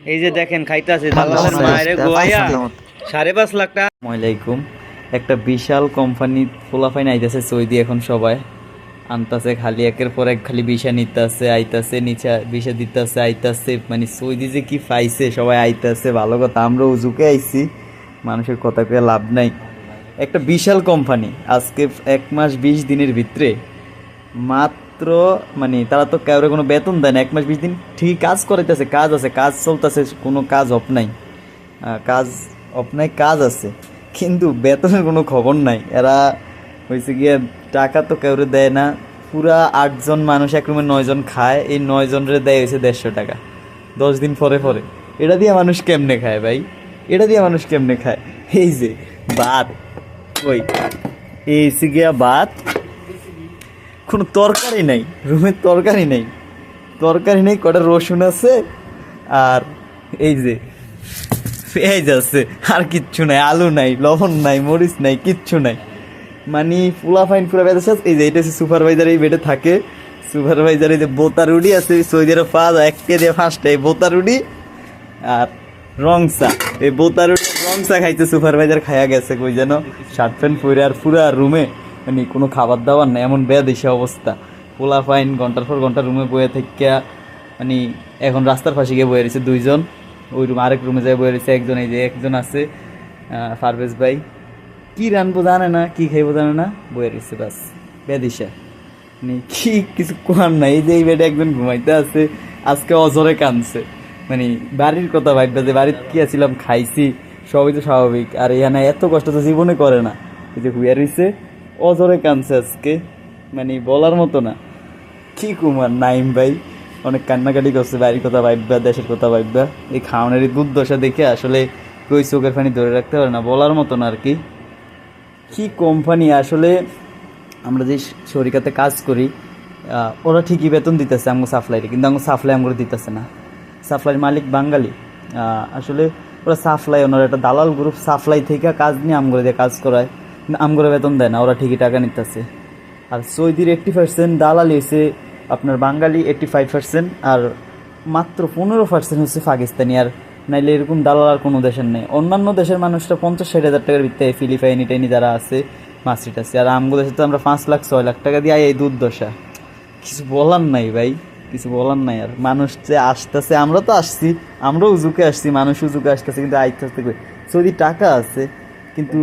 এই যে দেখেন খাইতাছে দালালের মায়ের গোয়াইয়া সাড়ে পাঁচ লাখ টাকা। আসসালামাইকুম একটা বিশাল কোম্পানি ফোলাফাইন আইতাছে সৌদি এখন সবাই। আনতাছে খালি একের পর এক খালি বিষা নিতাছে আইতাছে নিচা বিষা দিতাছে আইতাছে। মানে সৌদি যে কি পাইছে সবাই আইতাছে ভালো কথা। আমরা উজুকে আইছি মানুষের কথা কয়ে লাভ নাই। একটা বিশাল কোম্পানি আজকে এক মাস বিশ দিনের ভিতরে মাত্র মানে তারা তো কাউরে কোনো বেতন দেয় না, এক মাস, বিশ দিন ঠিকই কাজ করাইতেছে, কাজ আছে, কাজ চলতেছে, কোনো কাজ অফ নাই। কাজ অফ নাই, কাজ আছে, কিন্তু বেতনের কোনো খবর নাই। এরা হয়েছে গিয়ে টাকা তো কাউরে দেয় না, পুরা আটজন মানুষ এক রুমে নয়জন খায়, এই নয়জনরে দেয় হয়েছে দেড়শো টাকা, দশ দিন পরে পরে। এটা দিয়ে মানুষ কেমনে খায় ভাই? এটা দিয়ে মানুষ কেমনে খায়? এই যে ভাত ওই এই গিয়া ভাত কোনো তরকারি নাই, রুমের তরকারি নেই। তরকারি নেই, কটা রসুন আছে আর এই যে পেঁয়াজ আছে, আর কিচ্ছু নাই, আলু নাই, লবণ নাই, মরিচ নাই, কিচ্ছু নাই। মানে ফুলা ফাইন পুরা বেঁধেছে এই যে, এটা হচ্ছে সুপারভাইজার এই বেডে থাকে। সুপারভাইজার এই যে বোতা রুডি আছে, সৌদি আরব পাওয়া যায় একটা দিয়ে পাঁচটা এই বোতা রুডি আর রংসা এই বোতা রুডি রংসা খাইছে সুপারভাইজার খাইয়া গেছে, কই যেন? শার্ট প্যান্ট পরে আর পুরা রুমে মানে কোনো খাবার দাবার নাই এমন বেয়াদিসে অবস্থা। পোলা ফাইন ঘণ্টার পর ঘণ্টা রুমে বয়ে থেকে মানে এখন রাস্তার পাশে গিয়ে বয়ে রয়েছে দুইজন। ওই রুম আরেক রুমে যায় বয়ে রয়েছে একজন এই যে একজন আছে আহ, পারভেজ ভাই। কি রানবো জানে না কি খাইবো জানে না বয়ে রয়েছে বাস বেদিশা মানে কি কিছু কোয়ার নাই যে এই বেডে একজন ঘুমাইতে আছে আজকে অজরে কানছে মানে বাড়ির কথা ভাববে যে বাড়িতে কি আছিলাম খাইছি সবই তো স্বাভাবিক। আর এখানে এত কষ্ট তো জীবনে করে না। এই যে হুইয়া রইছে অজরে কানছে আজকে। মানে বলার মতো না। কি কুমার নাইম ভাই? অনেক কান্নাকাটি করছে বাড়ির কথা ভাববা দেশের কথা ভাববা এই খাওয়ানের দুর্দশা দেখে আসলে কই চোখের পানি ধরে রাখতে পারে না, বলার মতো না আর কি। কি কোম্পানি? আসলে আমরা যে শরিকাতে কাজ করি ওরা ঠিকই বেতন দিতেছে আমগো সাপ্লাইরে, কিন্তু আমগো সাপ্লাই আমগো দিতেছে না। সাপ্লাইয়ের মালিক বাঙালি। আসলে ওরা সাপ্লাই, ওনার একটা দালাল গ্রুপ সাপ্লাই থেকে কাজ নিয়ে আমগুলো দিয়ে কাজ করায়। আমগরে বেতন দেয় না, ওরা ঠিকই টাকা নিতেছে। আর সৌদির এইট্টি পার্সেন্ট দালালি হয়েছে আপনার বাঙালি এইট্টি ফাইভ পার্সেন্ট আর মাত্র পনেরো পার্সেন্ট হচ্ছে পাকিস্তানি। আর নাইলে এরকম দালাল আর কোনো দেশের নেই। অন্যান্য দেশের মানুষরা পঞ্চাশ ষাট হাজার টাকার ভিত্তিতে ফিলিপাইনি টাইনি যারা আছে মাসিট আছে। আর আমগো দেশে তো আমরা পাঁচ লাখ, ছয় লাখ টাকা দিয়ে এই দুর্দশা। কিছু বলার নাই ভাই, কিছু বলার নাই। আর মানুষ যে আসতেছে, আমরা তো আসছি, আমরাও উজুকে আসছি মানুষ উজুকে আসতেছে, কিন্তু আইতে আসতে সৌদি টাকা আছে, কিন্তু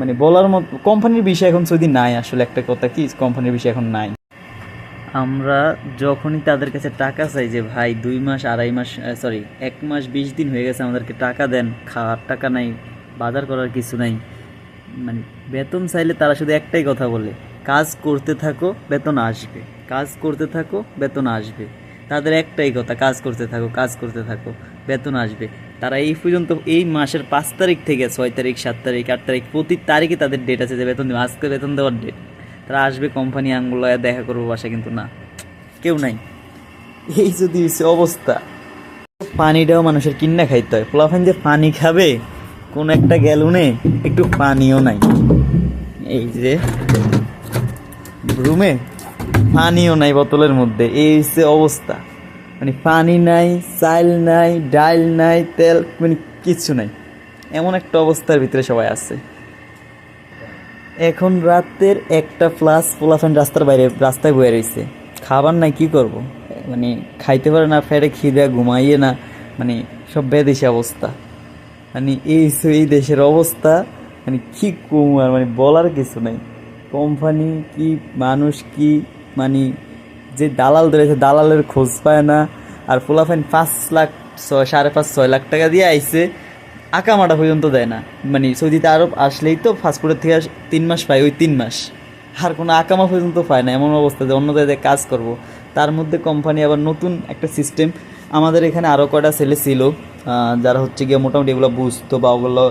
মানে বলার মতো, কোম্পানির বিষয় এখন সৌদি নাই আসলে একটা কথা কি, কোম্পানির বিষয় এখন নাই। আমরা যখনই তাদের কাছে টাকা চাই যে, ভাই, দুই মাস, আড়াই মাস সরি এক মাস বিশ দিন হয়ে গেছে আমাদেরকে টাকা দেন, খাওয়ার টাকা নাই, বাজার করার কিছু নাই। মানে বেতন চাইলে তারা শুধু একটাই কথা বলে, কাজ করতে থাকো, বেতন আসবে। কাজ করতে থাকো, বেতন আসবে। তাদের একটাই কথা, কাজ করতে থাকো, কাজ করতে থাকো। বেতন আসবে। তারা এই পর্যন্ত এই মাসের পাঁচ তারিখ থেকে ছয় তারিখ, সাত তারিখ, আট তারিখ প্রতি তারিখে তাদের ডেট আছে যে বেতন দেবে। আজকে বেতন দেওয়ার ডেট তারা আসবে কোম্পানি আঙ্গুলো, দেখা করব বাসা কিন্তু না। কেউ নাই। এই যদি অবস্থা। পানিটাও মানুষের কিন্না খাইতে হয়। পোলাফান যে পানি খাবে, কোন একটা গ্যালুনে একটু পানিও নাই। এই যে রুমে পানিও নাই বোতলের মধ্যে। এই হচ্ছে অবস্থা। মানে পানি নাই চাল নাই ডাল নাই, তেল মানে কিচ্ছু নাই। এমন একটা অবস্থার ভিতরে সবাই আছে। এখন রাতের একটা প্লাস পোলাফান রাস্তার বাইরে, রাস্তায় বয়ে রয়েছে খাবার নাই, কি করব? মানে খাইতে পারে না ফেরে খিদে, ঘুমাইয়ে না মানে সব বেদেশে অবস্থা। মানে এই এই দেশের অবস্থা মানে কি কম আর মানে বলার কিছু নাই। কোম্পানি কি, মানুষ কি মানে যে দালাল ধরেছে দালালের খোঁজ পায় না। আর পোলাফাইন পাঁচ লাখ ছয়, সাড়ে পাঁচ, ছয় লাখ টাকা দিয়ে আইছে আকামাটা পর্যন্ত দেয় না। মানে সৌদিতে আরব আসলেই তো ফাস্টফুডের থেকে তিন মাস পায়, ওই তিন মাস। আর কোনো আকামা পর্যন্ত পায় না, এমন অবস্থা যে অন্য জায়গায় কাজ করব। তার মধ্যে কোম্পানি আবার নতুন একটা সিস্টেম আমাদের এখানে আরও কয়টা ছেলে ছিল যারা হচ্ছে গিয়ে মোটামুটি এগুলো বুঝতো বা ওগুলো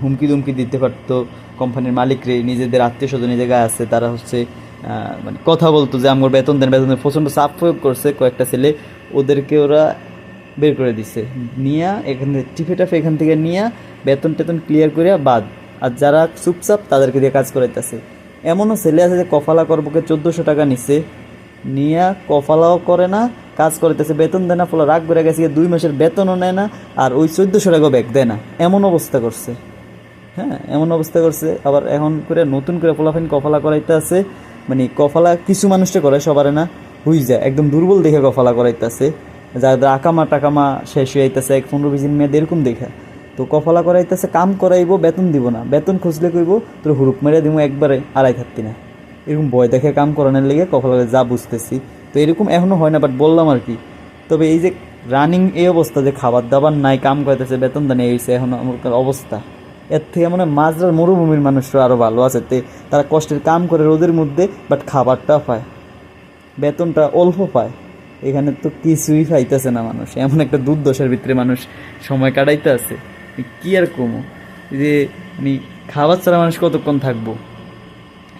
হুমকি দুমকি দিতে পারতো। কোম্পানির মালিকরে, নিজেদের আত্মীয় স্বজন এই জায়গায় আছে, তারা হচ্ছে মানে কথা বলতো যে আমার বেতন দেন, বেতন প্রচণ্ড চাপ প্রয়োগ করছে কয়েকটা ছেলে। ওদেরকে ওরা বের করে দিছে। নিয়া এখান থেকে টিফে টাফে এখান থেকে নিয়া বেতন টেতন ক্লিয়ার করে বাদ। আর যারা চুপচাপ তাদেরকে দিয়ে কাজ করাইতেছে। এমনও ছেলে আছে যে কফালা করবকে চোদ্দোশো টাকা নিছে। নিয়া কফালাও করে না, কাজ করতেছে বেতন দেয় না, ফলে রাগ করে গেছে। দুই মাসের বেতনও নেয় না, আর ওই চোদ্দোশো টাকাও ব্যাগ দেয় না। এমন অবস্থা করছে। হ্যাঁ এমন অবস্থা করছে। আবার এখন করে নতুন করে পোলাফাইন কফালা করাইতে আছে মানে কফালা কিছু মানুষটা করে, সবার না যায়, একদম দুর্বল দেখে কফালা করাইতে আছে যাদের আকামা টাকামা শেষ হয়ে যাইতেছে এক পনেরো বিশ দিন মেয়েদের এরকম দেখা। তো কফলা করাইতেছে, কাম করাইবো, বেতন দিব না। বেতন খুঁজলে কইব, তোর হুরুপ মেরে দিব একবারে, আড়াই থাকতি না। এরকম ভয় দেখে কাম করানোর লেগে কফালা যা বুঝতেছি। তো এরকম এখনও হয় না বাট বললাম আর কি। তবে এই যে রানিং এই অবস্থা যে খাবার দাবার নাই, কাম করতেছে বেতন দেয় এই এখন আমার অবস্থা। এর থেকে মানে মাঝরার মরুভূমির মানুষরা আরও ভালো আছে। তে তারা কষ্টের কাম করে রোদের মধ্যে বাট খাবারটা পায়। বেতনটা অল্প পায়। এখানে তো কিছুই পাইতেছে না মানুষ। এমন একটা দুর্দশার ভিতরে মানুষ সময় কাটাইতে আছে। কি আর কমো? যে মানে খাবার ছাড়া মানুষ কতক্ষণ থাকব?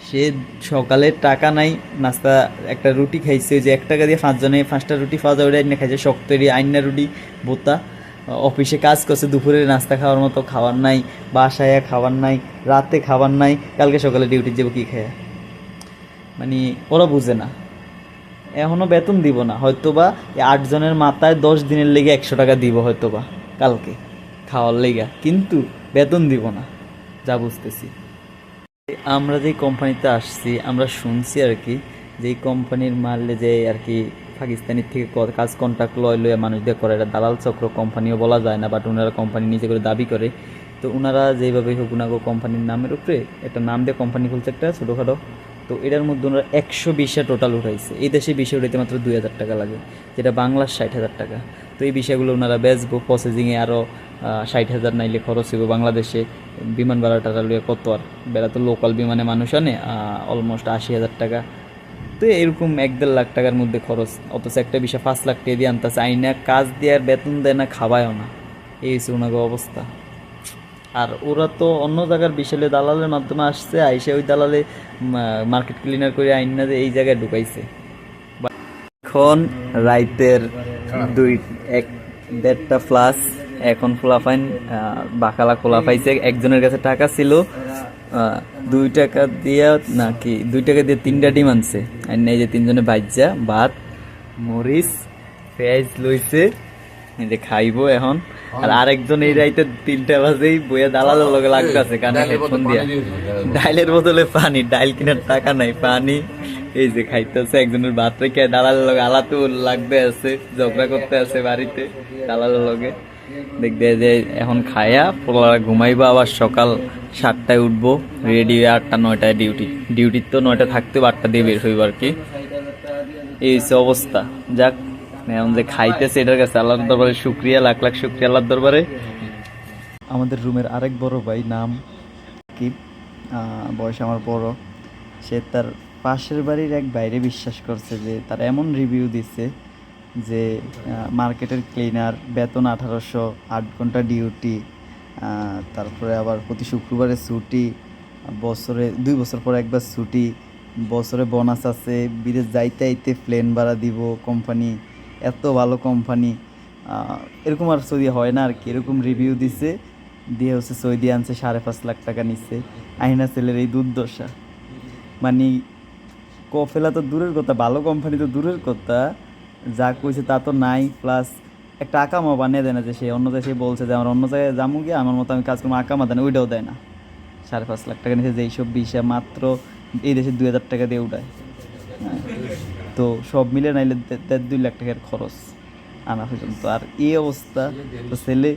সে সকালে টাকা নাই, নাস্তা, একটা রুটি খাইছে, যে এক টাকা দিয়ে পাঁচজনে পাঁচটা রুটি যায় ওটা আইনে খাইছে, শক্ত এরি আইনা রুটি, বোতা। অফিসে কাজ করছে, দুপুরে নাস্তা খাওয়ার মতো খাবার নাই, বাসায় খাবার নাই, রাতে খাবার নাই, কালকে সকালে ডিউটি যাব কী খায়? মানে ওরা বুঝে না। এখনও বেতন দিব না, হয়তোবা আটজনের মাথায় দশ দিনের লেগে একশো টাকা দিব হয়তোবা কালকে খাওয়ার লেগা, কিন্তু বেতন দিব না, যা বুঝতেছি। আমরা যেই কোম্পানিতে আসছি, আমরা শুনছি আর কি, যে কোম্পানির মারলে যে আর কি পাকিস্তানের থেকে কাজ কন্ট্রাক্ট লয় লয়ে মানুষদের করে। এটা দালাল চক্র কোম্পানিও বলা যায় না বাট ওনারা কোম্পানি নিজে করে দাবি করে। তো ওনারা যেভাবে হোক ওনাগো কোম্পানির নামের উপরে একটা নাম দিয়ে কোম্পানি খুলছে একটা ছোটোখাটো। তো এটার মধ্যে ওনারা একশো বিশটা টোটাল উঠাইছে। এই দেশে বিষয় উঠাইতে মাত্র দুই হাজার টাকা লাগে, যেটা বাংলার ষাট হাজার টাকা। তো এই বিষয়গুলো ওনারা বেচবো প্রসেসিংয়ে আরও ষাট হাজার নাইলে খরচ হইব বাংলাদেশে। বিমান ভাড়া টাড়া লইয়া কত আর? বেড়া তো লোকাল বিমানে মানুষ আনে অলমোস্ট আশি হাজার টাকা। তো এরকম এক দেড় লাখ টাকার মধ্যে খরচ। অথচ একটা বিষয় পাঁচ লাখ টাকা দিয়ে আনতেছে। আইনা কাজ দিয়ে আর বেতন দেয় না, খাওয়ায়ও না। এই হচ্ছে ওনাকে অবস্থা। আর ওরা তো অন্য জায়গার বিশালে দালালের মাধ্যমে আসছে, আইসে ওই দালালে মার্কেট ক্লিনার করে আইন যে এই জায়গায় ঢুকাইছে। এখন রাইতের দুই, এক দেড়টা প্লাস এখন ফোলাফাইন বাকালা খোলা পাইছে একজনের কাছে টাকা ছিল দুই টাকা দিয়া নাকি দুই টাকা দিয়ে তিনটা ডিম আনছে। আর এই যে তিনজনে ভাজ্যা ভাত মরিচ পেঁয়াজ লইছে যে খাইবো এখন। আর আরেকজন এই রাইতে তিনটা বাজেই বইয়া দালালের লগে লাগতেছে কানে হেডফোন দিয়া ডাইলের বদলে। পানি ডাইল কেনার টাকা নাই পানি। এই যে খাইতেছে একজনের ভাত রেখে দালালের লগে আলাতু লাগবে আছে ঝগড়া করতে আছে বাড়িতে দালালের লগে। দেখবে যে এখন খায়া পোলারা ঘুমাইবো, আবার সকাল সাতটায় উঠবো রেডি হয়ে আটটা, নয়টায় ডিউটি ডিউটির তো নয়টা থাকতে আটটা দিয়ে বের হইব আর কি। এই হচ্ছে অবস্থা। যাক, এখন যে খাইতেছে এটার কাছে আল্লাহর দরবারে শুক্রিয়া, লাখ লাখ শুক্রিয়া আল্লাহর দরবারে। আমাদের রুমের আরেক বড় ভাই নাম কি বয়স আমার বড়। সে তার পাশের বাড়ির এক বাইরে বিশ্বাস করছে যে তার এমন রিভিউ দিচ্ছে যে মার্কেটের ক্লিনার বেতন আঠারোশো, আট ঘণ্টা ডিউটি তারপরে আবার প্রতি শুক্রবারে ছুটি, বছরে, দুই বছর পর একবার ছুটি, বছরে বোনাস আছে, বিদেশ যাইতে আইতে প্লেন ভাড়া দিব কোম্পানি এত ভালো কোম্পানি এরকম আর সৌদি হয় না আর কি এরকম রিভিউ দিছে, দিয়ে হচ্ছে সৌদি আনছে, সাড়ে পাঁচ লাখ টাকা নিচ্ছে আইনা ছেলের এই দুর্দশা। মানে কফেলা তো দূরের কথা, ভালো কোম্পানি তো দূরের কথা যা কইছে তা তো নাই প্লাস একটা আকামা বানিয়ে দেয় না যে সে অন্য দেশে বলছে যে, আমার অন্য জায়গায় যাব গিয়ে আমার মতো আমি কাজ করব আকামা দেয় না, ওইটাও দেয় না। সাড়ে পাঁচ লাখ টাকা নিচ্ছে যেই সব বিষয় মাত্র এই দেশে দুই হাজার টাকা দিয়ে উঠায়। হ্যাঁ। তো সব মিলে নাইলে দেড় দুই লাখ টাকার খরচ আনা পর্যন্ত। আর এই অবস্থা, তো ছেলে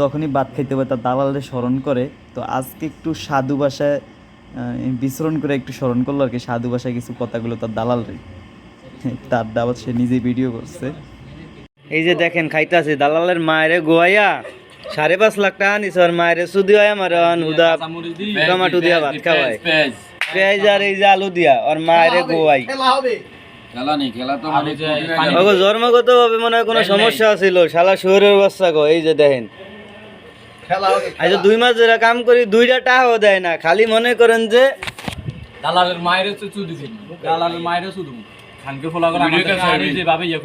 যখনই ভাত খাইতে পারে, তার দালালের স্মরণ করে, তো আজকে একটু সাধু ভাষায় বিচরণ করে একটু স্মরণ করল আর কি, সাধু ভাষায় কিছু কথাগুলো তার দালালরে। তার দাওয়াত সে নিজে ভিডিও করছে। এই যে দেখেন খাইতাছে। দালালের মায়েরে গোয়াইয়া সাড়ে পাঁচ লাখ টাকা নিছে মায়েরে সুদি হয় আমার হুদা টমাটো দিয়া ভাত খাওয়ায়। পেঁয়াজ আর এই যে আলু দিয়া আর মায়েরে গোয়াই। খেলা নেই খেলা তো মানে ওগো জন্মগত ভাবে মনে হয় কোনো সমস্যা ছিল শালা শহরের বাচ্চা গো এই যে দেখেন। আজ দুই মাস ধরে কাম করি দুইটা টাকাও দেয় না। খালি মনে করেন যে দালালের মায়ের দালালের মায়ের শুধু খানকে ফলা করে আমাদের আনি যে ভাবে ইয়া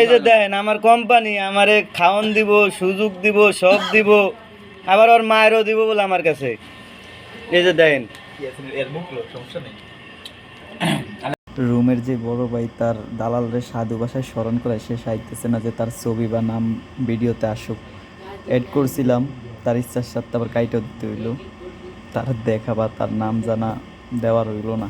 এই যে দেখেন আমার কোম্পানি আমারে খাওয়ান দিব সুযোগ দিব সব দিব আবার ওর মায়েরও দিব বলে আমার কাছে। এই যে দেখেন রুমের যে বড় ভাই তার দালালের সাধু ভাষায় স্মরণ করে সে চাইতেছে না যে তার ছবি বা নাম ভিডিওতে আসুক। অ্যাড করছিলাম তার ইচ্ছার সাথে আবার কাইটেও দিতে হইল। তার দেখা বা তার নাম জানা দেওয়ার হইল না।